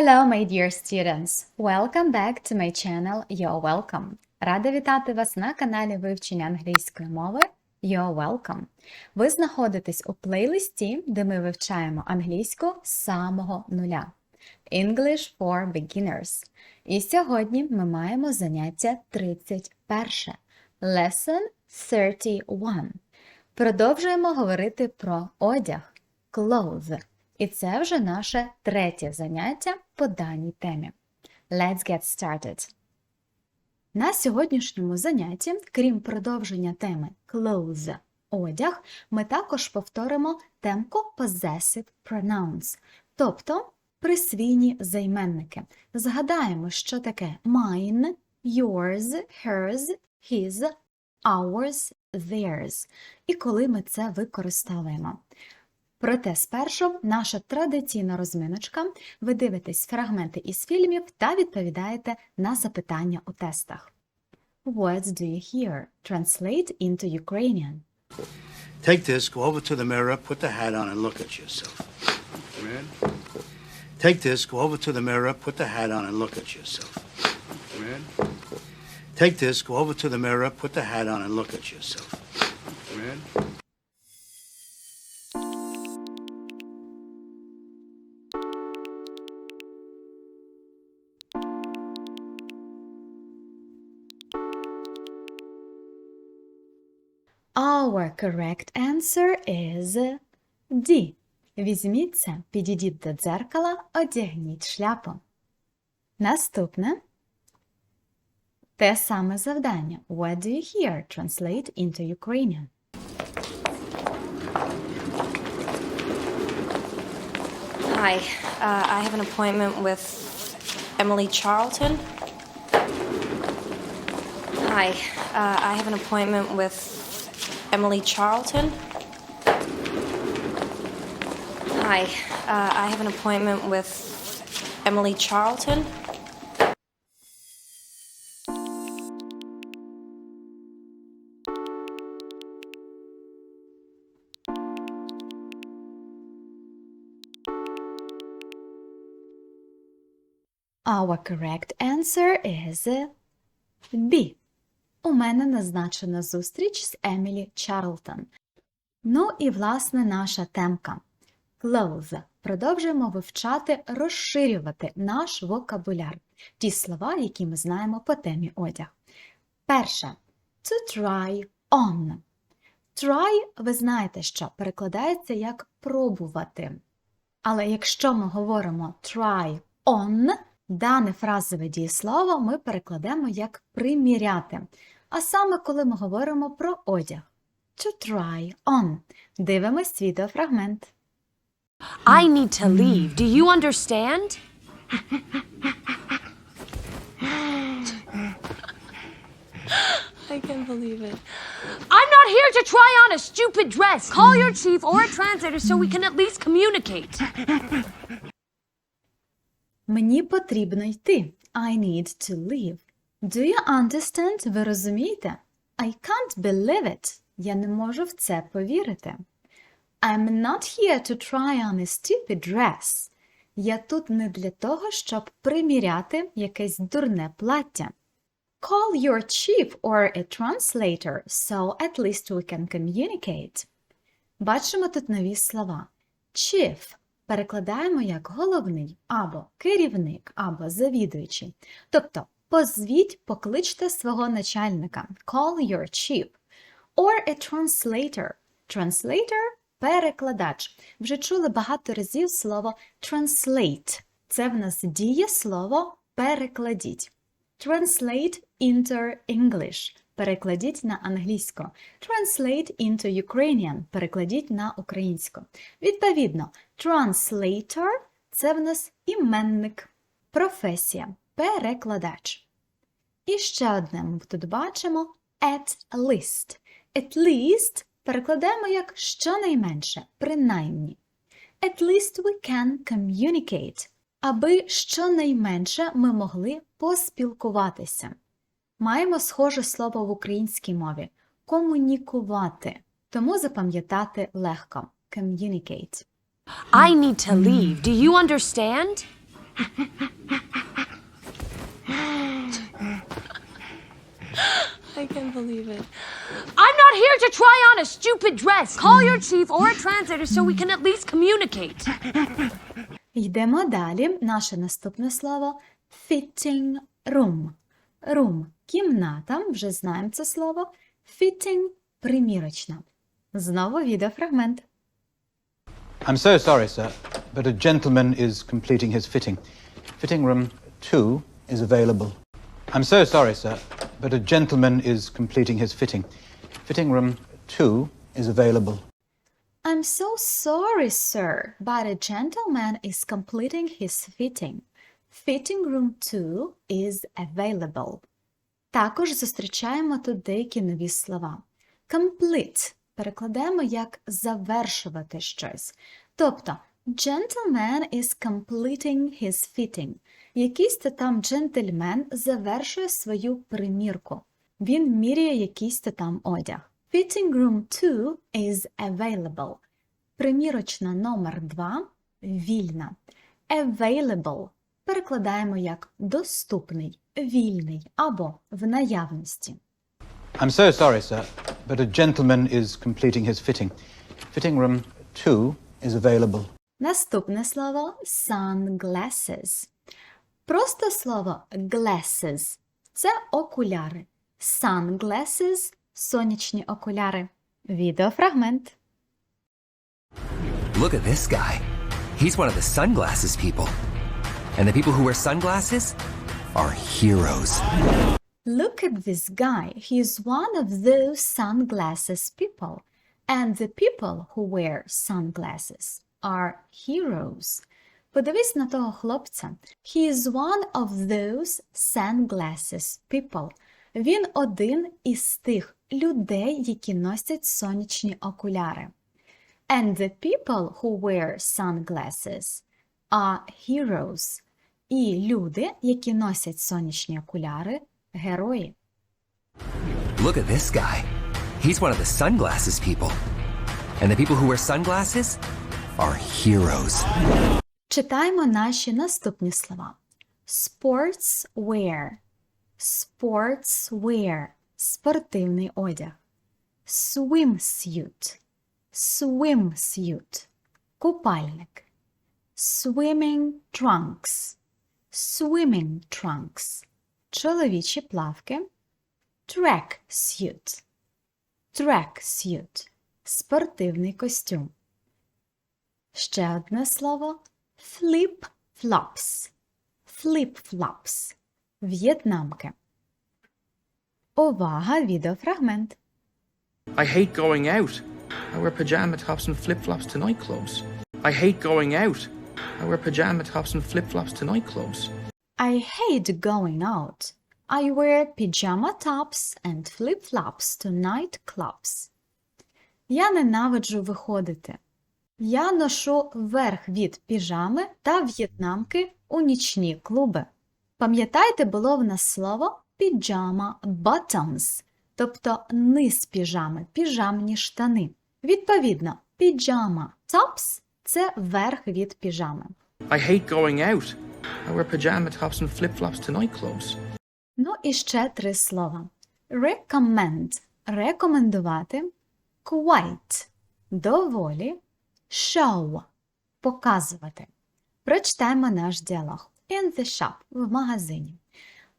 Hello, my dear students! Welcome back to my channel You're Welcome. Рада вітати вас на каналі вивчення англійської мови You're Welcome. Ви знаходитесь у плейлисті, де ми вивчаємо англійську з самого нуля. English for Beginners. І сьогодні ми маємо заняття 31. Lesson 31. Продовжуємо говорити про одяг clothes. І це вже наше третє заняття по даній темі. Let's get started. На сьогоднішньому занятті, крім продовження теми clothes – одяг, ми також повторимо темку possessive pronouns, тобто присвійні займенники. Згадаємо, що таке mine, yours, hers, his, ours, theirs. І коли ми це використовуємо. Проте спершу наша традиційна розминочка. Ви дивитесь фрагменти із фільмів та відповідаєте на запитання у тестах. What do you hear? Translate into Ukrainian. Take this, go over to the mirror, put the hat on, and look at yourself. Take this, go over to the mirror, put the hat on, and look at yourself. Take this, go over to the mirror, put the hat on, and look at yourself. Our correct answer is D. Візьміться, підійдіть до дзеркала, одягніть шляпу. Наступне. Те саме завдання. What do you hear? Translate into Ukrainian. Hi, uh, I have an appointment with Emily Charlton. Hi, uh, I have an appointment with Emily Charlton. Hi, uh, I have an appointment with Emily Charlton. Our correct answer is B. У мене назначена зустріч з Емілі Чарлтон. Ну і, власне, наша темка. Clothes. Продовжуємо вивчати, розширювати наш вокабуляр. Ті слова, які ми знаємо по темі одяг. Перше. To try on. Try, ви знаєте, що перекладається як пробувати. Але якщо ми говоримо try on, дане фразове дієслово ми перекладемо як приміряти. А саме коли ми говоримо про одяг. To try on. Дивимось відеофрагмент. I need to leave. Do you understand? I can't believe it. I'm not here to try on a stupid dress. Call your chief or a translator so we can at least communicate. Мені потрібно йти. I need to leave. Do you understand? Ви розумієте? I can't believe it. Я не можу в це повірити. I'm not here to try on a stupid dress. Я тут не для того, щоб приміряти якесь дурне плаття. Call your chief or a translator so at least we can communicate. Бачимо тут нові слова. Chief перекладаємо як головний або керівник, або завідуючий. Тобто позвіть, покличте свого начальника. Call your chief. Or a translator. Translator – перекладач. Вже чули багато разів слово translate. Це в нас діє слово перекладіть. Translate into English. Перекладіть на англійську. Translate into Ukrainian. Перекладіть на українську. Відповідно, translator – це в нас іменник, професія, перекладач. І ще одне ми тут бачимо at least. At least перекладаємо як щонайменше, принаймні. At least we can communicate. Аби щонайменше ми могли поспілкуватися. Маємо схоже слово в українській мові комунікувати, тому запам'ятати легко communicate. I need to leave. Do you understand? I can't believe it. I'm not here to try on a stupid dress. Call your chief or a translator so we can at least communicate. Йдемо далі. Наше наступне слово fitting room. Room – кімната, вже знаємо це слово. Fitting – примірочна. Знову відеофрагмент. I'm so sorry, sir, but a gentleman is completing his fitting. Fitting room two is available. I'm so sorry, sir, but a gentleman is completing his fitting. Fitting room two is available. I'm so sorry, sir, but a gentleman is completing his fitting. Fitting room 2 is available. Також зустрічаємо тут деякі нові слова. Complete перекладаємо як завершувати щось. Тобто, gentleman is completing his fitting. Якийсь то там джентльмен завершує свою примірку. Він міряє якийсь то там одяг. Fitting room 2 is available. Примірочна номер 2 вільна. Available перекладаємо як доступний, вільний або в наявності. I'm so sorry, sir, but a gentleman is completing his fitting. Fitting room two is available. Наступне слово sunglasses. Просто слово glasses – це окуляри. Sunglasses – сонячні окуляри. Відеофрагмент. Look at this guy. He's one of the sunglasses people. And the people who wear sunglasses are heroes. Look at this guy. He is one of those sunglasses people. And the people who wear sunglasses are heroes. Подивись на того хлопця. He is one of those sunglasses people. Він один із тих людей, які носять сонячні окуляри. And the people who wear sunglasses are heroes. І люди, які носять сонячні окуляри, герої. Look at this guy. He's one of the sunglasses people. And the people who wear sunglasses are heroes. Читаємо наші наступні слова. Sportswear. Sportswear. Спортивний одяг. Swimsuit. Swimsuit. Купальник. Swimming trunks. Swimming trunks. Чоловічі плавки. Track suit. Track suit. Спортивний костюм. Ще одне слово flip-flops. Flip-flops. В'єтнамки. Увага, відеофрагмент. I hate going out. I wear pajama tops and flip flops to nightclubs. I hate going out. I wear pajama tops and flip flops to nightclubs. I hate going out. I wear pyjama tops and flip-flops to nightclubs. Я ненавиджу виходити. Я ношу верх від піжами та в'єтнамки у нічні клуби. Пам'ятайте, було в нас слово pyjama bottoms, тобто низ піжами, піжамні штани. Відповідно, pyjama tops – це верх від піжами. I hate going out. I wear pajama tops and flip flops to nightclubs. Ну і ще три слова. Recommend – рекомендувати, quite – доволі, show – показувати. Прочитаємо наш діалог. In the shop – в магазині.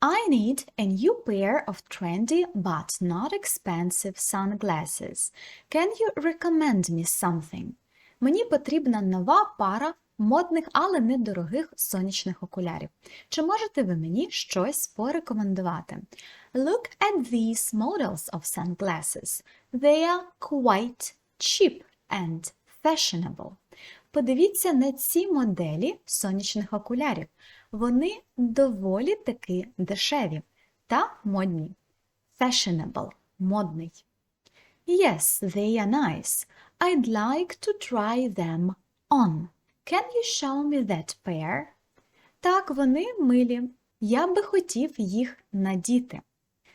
I need a new pair of trendy but not expensive sunglasses. Can you recommend me something? Мені потрібна нова пара модних, але недорогих сонячних окулярів. Чи можете ви мені щось порекомендувати? Look at these models of sunglasses. They are quite cheap and fashionable. Подивіться на ці моделі сонячних окулярів. Вони доволі таки дешеві та модні. Fashionable – модний. Yes, they are nice. I'd like to try them on. Can you show me that pair? Так, вони милі. Я би хотів їх надіти.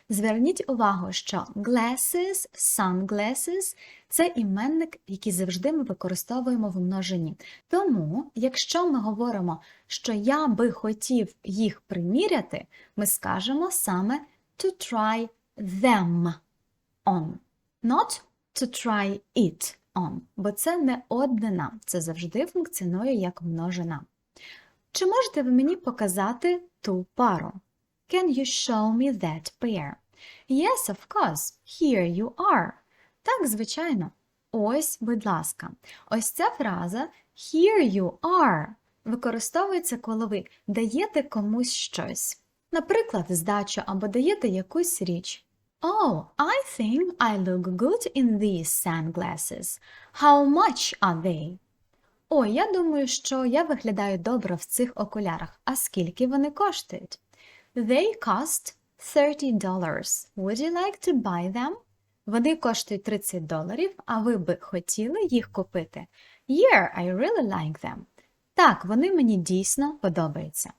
Зверніть увагу, що glasses, sunglasses – це іменник, який завжди ми використовуємо в множині. Тому, якщо ми говоримо, що я би хотів їх приміряти, ми скажемо саме to try them on, not to try it on, бо це не однина, це завжди функціонує як множина. Чи можете ви мені показати ту пару? Can you show me that pair? Yes, of course. Here you are. Так, звичайно. Ось, будь ласка. Ось ця фраза Here you are використовується, коли ви даєте комусь щось. Наприклад, здачу або даєте якусь річ. Oh, I think I look good in these sunglasses. How much are they? О, я думаю, що я виглядаю добре в цих окулярах. А скільки вони коштують? They cost $30. Would you like to buy them? Вони коштують 30 доларів, а ви би хотіли їх купити? Yeah, I really like them. Так, вони мені дійсно подобаються.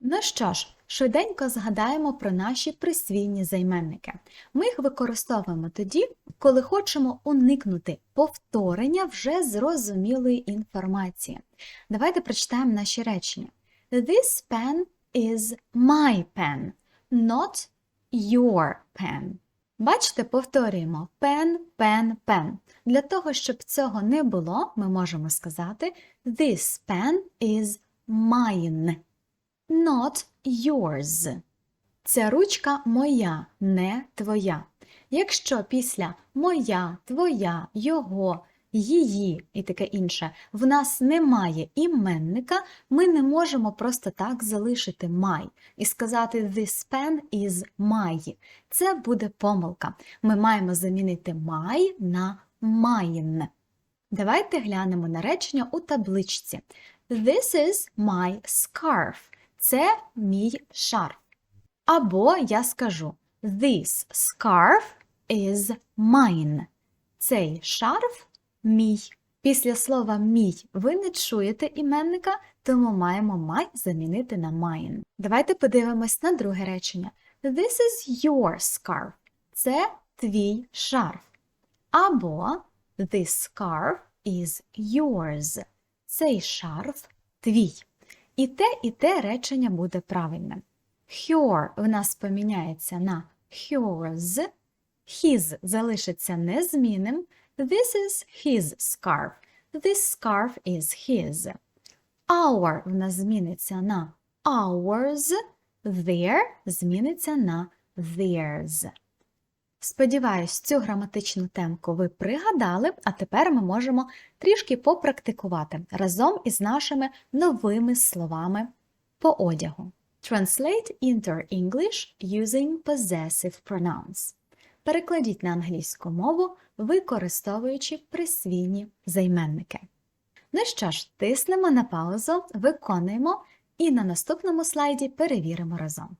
Ну що ж, швиденько згадаємо про наші присвійні займенники. Ми їх використовуємо тоді, коли хочемо уникнути повторення вже зрозумілої інформації. Давайте прочитаємо наші речення. This pen is my pen, not your pen. Бачите, повторюємо pen, pen, pen. Для того, щоб цього не було, ми можемо сказати This pen is mine, not yours. Ця ручка моя, не твоя. Якщо після моя, твоя, його, її і таке інше в нас немає іменника, ми не можемо просто так залишити my і сказати This pen is my. Це буде помилка. Ми маємо замінити my на mine. Давайте глянемо на речення у табличці. This is my scarf. Це мій шарф. Або я скажу This scarf is mine. Цей шарф мій. Після слова мій ви не чуєте іменника, тому маємо май замінити на mine. Давайте подивимось на друге речення. This is your scarf. Це твій шарф. Або This scarf is yours. Цей шарф твій. І те, і те речення буде правильним. Her в нас поміняється на hers, his залишиться незмінним. This is his scarf. This scarf is his. Our в нас зміниться на ours. Their зміниться на theirs. Сподіваюсь, цю граматичну темку ви пригадали, а тепер ми можемо трішки попрактикувати разом із нашими новими словами по одягу. Translate into English using possessive pronouns. Перекладіть на англійську мову, використовуючи присвійні займенники. Ну що ж, тиснемо на паузу, виконуємо і на наступному слайді перевіримо разом.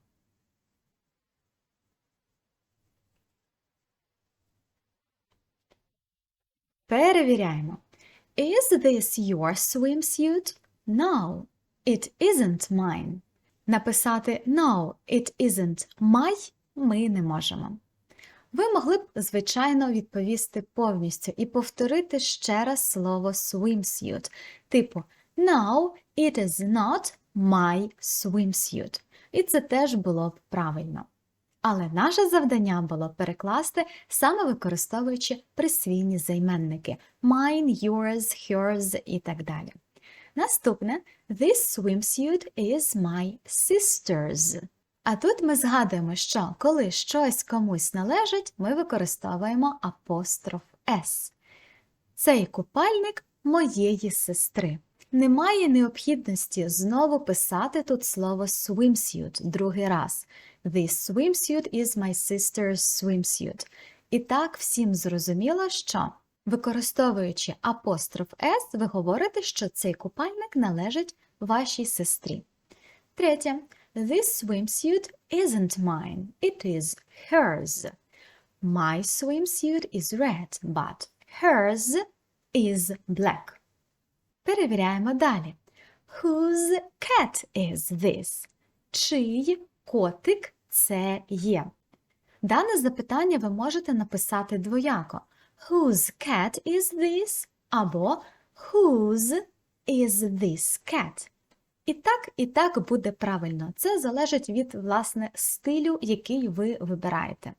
Перевіряємо. Is this your swimsuit? No, it isn't mine. Написати No, it isn't my ми не можемо. Ви могли б, звичайно, відповісти повністю і повторити ще раз слово swimsuit. Типу No, it is not my swimsuit. І це теж було б правильно. Але наше завдання було перекласти саме використовуючи присвійні займенники mine, yours, hers і так далі. Наступне This swimsuit is my sister's. А тут ми згадуємо, що коли щось комусь належить, ми використовуємо апостроф S. Цей купальник моєї сестри. Немає необхідності знову писати тут слово swimsuit другий раз. This swimsuit is my sister's swimsuit. І так всім зрозуміло, що, використовуючи апостроф S, ви говорите, що цей купальник належить вашій сестрі. Третє. This swimsuit isn't mine. It is hers. My swimsuit is red, but hers is black. Перевіряємо далі. Whose cat is this? Чий котик це є? Дане запитання ви можете написати двояко. Whose cat is this? Або Whose is this cat? І так, і так буде правильно. Це залежить від власне стилю, який ви вибираєте.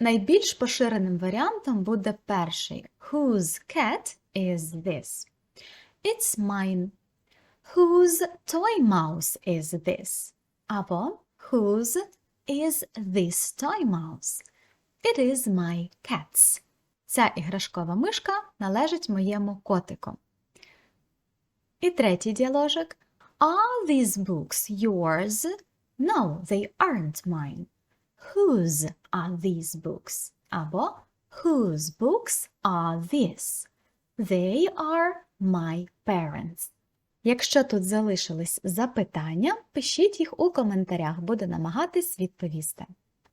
Найбільш поширеним варіантом буде перший Whose cat is this? It's mine. Whose toy mouse is this? Або Whose is this toy mouse? It is my cat's. Ця іграшкова мишка належить моєму котику. І третій діаложик. Are these books yours? No, they aren't mine. Whose are these books? Або Whose books are these? They are my parents. Якщо тут залишились запитання, пишіть їх у коментарях, буду намагатись відповісти.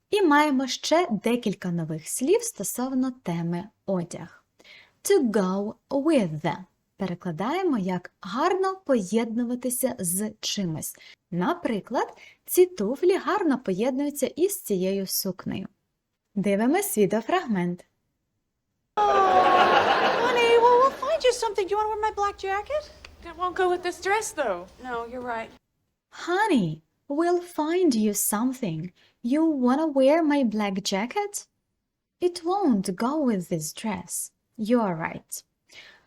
І маємо ще декілька нових слів стосовно теми одяг. To go with. Перекладаємо як гарно поєднуватися з чимось. Наприклад, ці туфлі гарно поєднуються із цією сукнею. Дивимось відеофрагмент. Honey, well, we'll find you something. You want to wear my black jacket? That won't go with this dress, though. No, you're right. Honey, we'll find you something. You wanna wear my black jacket? It won't go with this dress. You're right.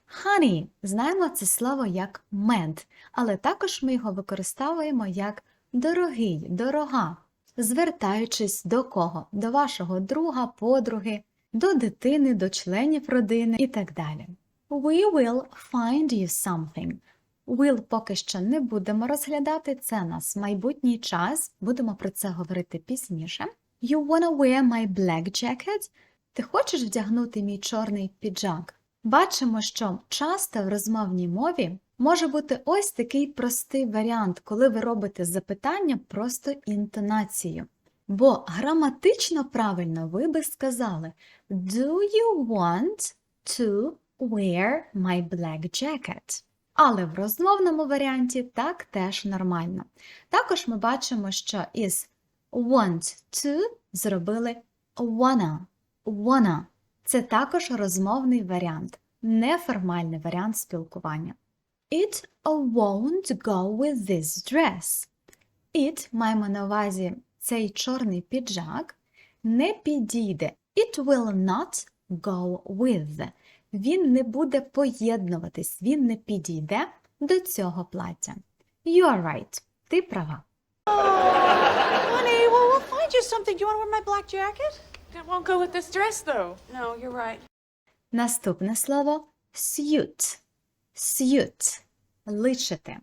Honey знаємо це слово як мед, але також ми його використовуємо як дорогий, дорога, звертаючись до кого? До вашого друга, подруги, до дитини, до членів родини і так далі. We will find you something. Will поки що не будемо розглядати, це нас майбутній час, будемо про це говорити пізніше. You wanna wear my black jacket? Ти хочеш вдягнути мій чорний піджак? Бачимо, що часто в розмовній мові може бути ось такий простий варіант, коли ви робите запитання просто інтонацією. Бо граматично правильно ви би сказали Do you want to wear my black jacket? Але в розмовному варіанті так теж нормально. Також ми бачимо, що із want to зробили wanna. Wanna. Це також розмовний варіант, неформальний варіант спілкування. It won't go with this dress. It маємо на увазі цей чорний піджак не підійде. It will not go with. Він не буде поєднуватись, він не підійде до цього плаття. You're right. Ти права. Honey, well, we'll find you something. Do you want to wear my black jacket? That won't go with this dress, though. No, you're right. Наступне слово suit. Suit – личити.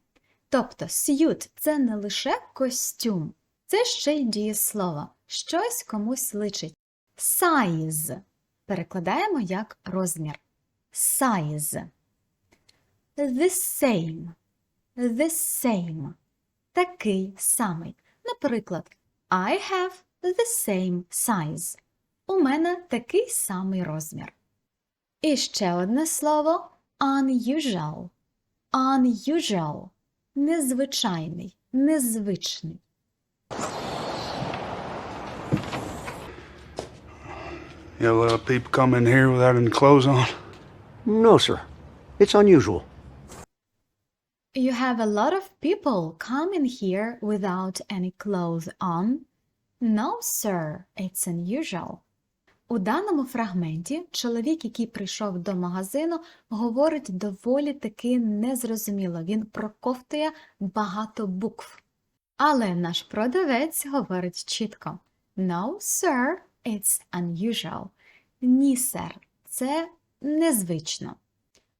Тобто suit – це не лише костюм, це ще й дієслово. Щось комусь личить. Size перекладаємо як розмір. Size. The same. The same. Такий самий. Наприклад, I have the same size. У мене такий самий розмір. І ще одне слово unusual. Unusual – незвичайний, незвичний. You let people come in here without any clothes on? No, sir. It's unusual. You have a lot of people come in here without any clothes on? No, sir, it's unusual. У даному фрагменті чоловік, який прийшов до магазину, говорить доволі таки незрозуміло. Він проковтує багато букв. Але наш продавець говорить чітко: No, sir, it's unusual. Ні, сер, це незвично.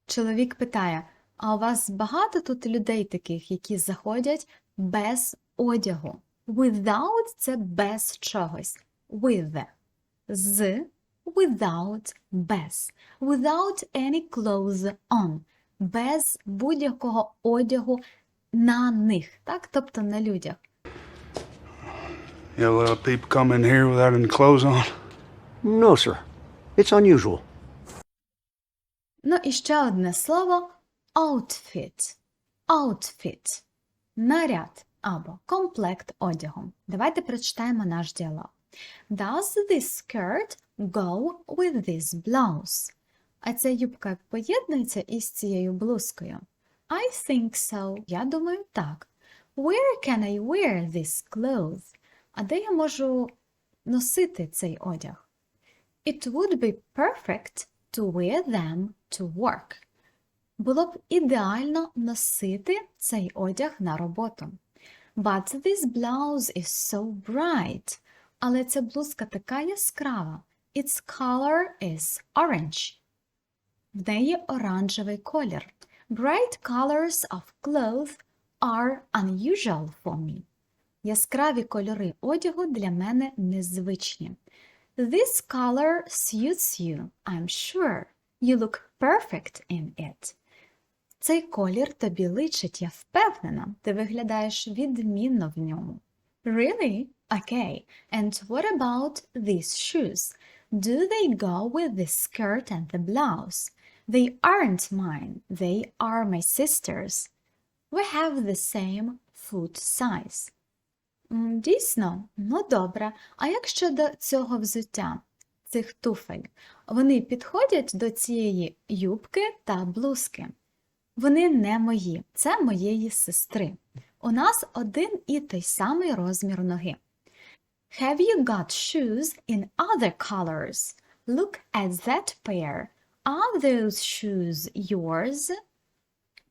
Чоловік питає: А у вас багато тут людей таких, які заходять без одягу? Without це без чогось. With. З without без. Without any clothes on. Без будь-якого одягу на них, так? Тобто на людях. You let people come in here without any clothes on? No, sir. It's unusual. Ну і ще одне слово outfit. Outfit. Наряд або комплект одягу. Давайте прочитаємо наш діалог. Does this skirt go with this blouse? А ця юбка поєднується із цією блузкою? I think so. Я думаю, так. Where can I wear this clothes? А де я можу носити цей одяг? It would be perfect to wear them to work. Було б ідеально носити цей одяг на роботу. But this blouse is so bright. Але ця блузка така яскрава. Its color is orange. В неї оранжевий колір. Bright colors of clothes are unusual for me. Яскраві кольори одягу для мене незвичні. This color suits you, I'm sure. You look perfect in it. Цей колір тобі личить, я впевнена. Ти виглядаєш відмінно в ньому. Really? Okay. And what about these shoes? Do they go with the skirt and the blouse? They aren't mine. They are my sister's. We have the same foot size. Дійсно, ну добре. А як щодо цього взуття, цих туфель? Вони підходять до цієї юбки та блузки? Вони не мої, це моєї сестри. У нас один і той самий розмір ноги. Have you got shoes in other colors? Look at that pair. Are those shoes yours?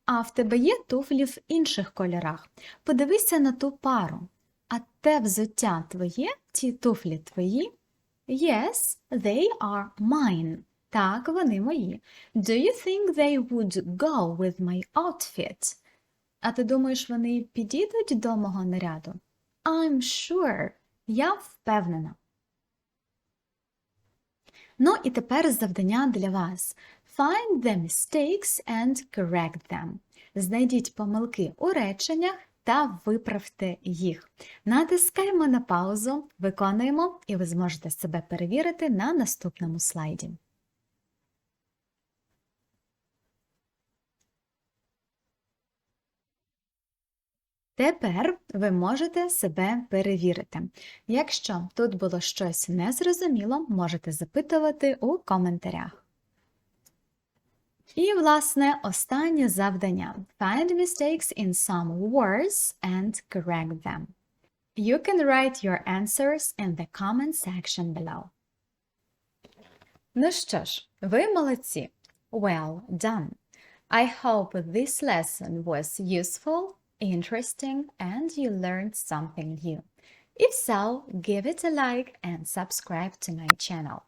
А в тебе є туфлі в інших кольорах. Подивися на ту пару. А те взуття твоє, ті туфлі твої? Yes, they are mine. Так, вони мої. Do you think they would go with my outfit? А ти думаєш, вони підійдуть до мого наряду? I'm sure. Я впевнена. Ну і тепер завдання для вас. Find the mistakes and correct them. Знайдіть помилки у реченнях та виправте їх. Натискаємо на паузу, виконуємо, і ви зможете себе перевірити на наступному слайді. Тепер ви можете себе перевірити. Якщо тут було щось незрозуміло, можете запитувати у коментарях. І, власне, останнє завдання. Find mistakes in some words and correct them. You can write your answers in the comment section below. Ну що ж, ви молодці. Well done. I hope this lesson was useful, interesting, and you learned something new. If so, give it a like and subscribe to my channel.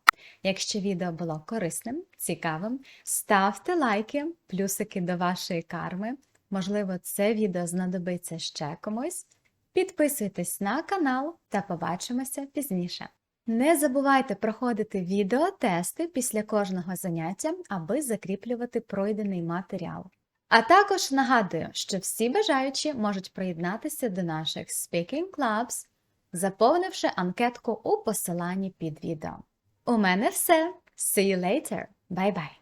Якщо відео було корисним, цікавим, ставте лайки, плюсики до вашої карми. Можливо, це відео знадобиться ще комусь. Підписуйтесь на канал та побачимося пізніше. Не забувайте проходити відеотести після кожного заняття, аби закріплювати пройдений матеріал. А також нагадую, що всі бажаючі можуть приєднатися до наших Speaking Clubs, заповнивши анкетку у посиланні під відео. У мене все. See you later. Bye-bye.